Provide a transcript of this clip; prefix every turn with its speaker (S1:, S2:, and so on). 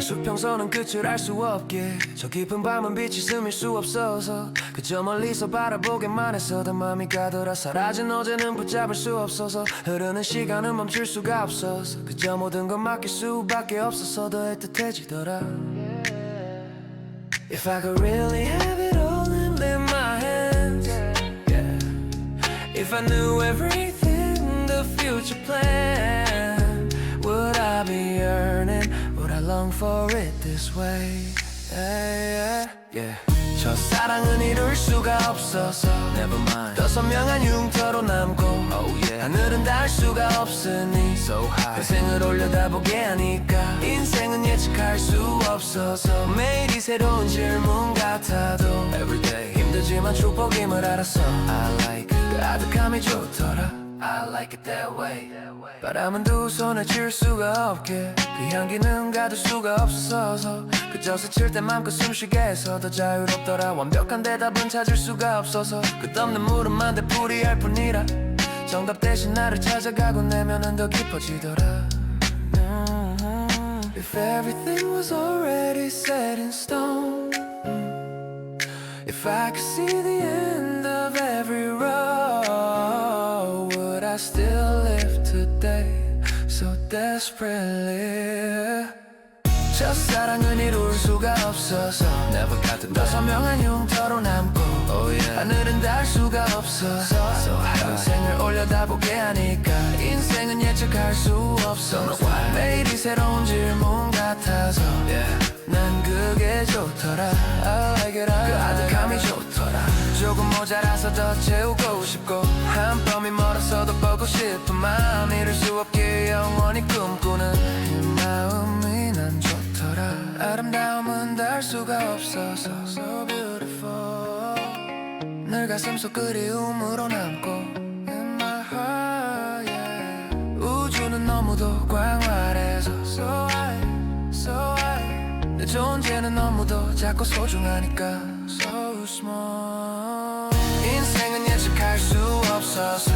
S1: 저 수평선은 끝을 알 수 없게 저 깊은 밤은 빛이 스밀 수 없어서 그저 멀리서 바라보기만 해서도 마음이 가더라 사라진 어제는 붙잡을 수 없어서 흐르는 시간은 멈출 수가 없어서 그저 모든 건 맡길 수밖에 없어서 더 애틋해지더라 If I could really have it all live my hands. If I knew everything the future planned Would I be long for it this way? Yeah, yeah, yeah. 첫사랑은 이룰 수가 없어서 Never mind 더 선명한 흉터로 남고 oh, yeah. 하늘은 닿을 수가 없으니 So high 평생을 올려다보게 하니까 인생은 예측할 수 없어서 매일이 새로운 질문 같아도 Everyday 힘들지만 축복임을 알았어 I like it 가득함이 좋더라 I like it that way. 바람은 두 손에 칠 수가 없게. 그 향기는 가둘 수가 없어서. 그저 스칠 때 맘껏 숨쉬게 해서 더 자유롭더라. 완벽한 대답은 찾을 수가 없어서. 끝없는 물음만 되풀이할 뿐이라. 정답 대신 나를 찾아가고 내면은 더 깊어지더라. 음, If everything was already set in stone. If I could see the end still live today. So desperately? 첫사랑은 이룰 수가 없어서 Never got to 더 선명한 흉터로 남고 oh, yeah. 하늘은 닿을 수가 없어서 so 평생을 올려다보게 하니까 인생은 예측할 수 없어. 매일이 새로운 질문 같아서 yeah. 난 그게 좋더라. I like it, I 그 아득함이 좋더라. 조금 모자라서 더 채우고 싶고 마음 이룰 수 없게 영원히 꿈꾸는 이 마음이 난 좋더라. 아름다움은 닿을 수가 없어서 So beautiful. 늘 가슴속 그리움으로 남고 In my heart yeah. 우주는 너무도 광활해서 So high, so high 내 존재는 너무도 작고 소중하니까 So small. 인생은 예측할 수 없어서